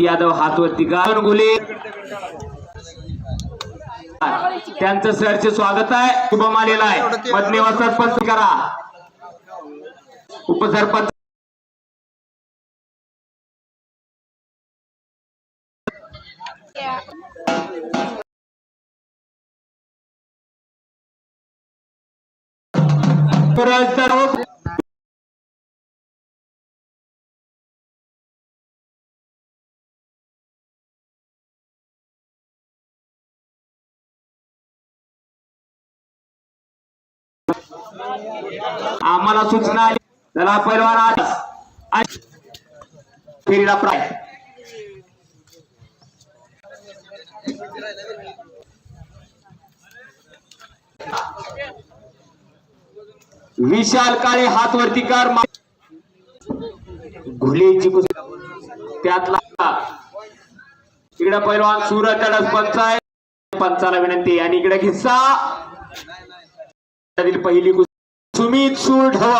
यादव हातवरती गावन गुले. त्यांचं सरचे स्वागत आहे शुभम आलेला आहे. पत्नीवर सरपंच करा. उपसरपंच परत आम्हाला सूचना आली. त्याला पैलवान आज. फेरीला प्राय. विशाल काळे हात वरती कर मा- घुलेची कुस्ती त्यातला इकडे पैलवान सुरत तडस पंच आहे पंचाला विनंती. आणि इकडे किस्सा पहिली कुस्ती सुमित सूर ढवा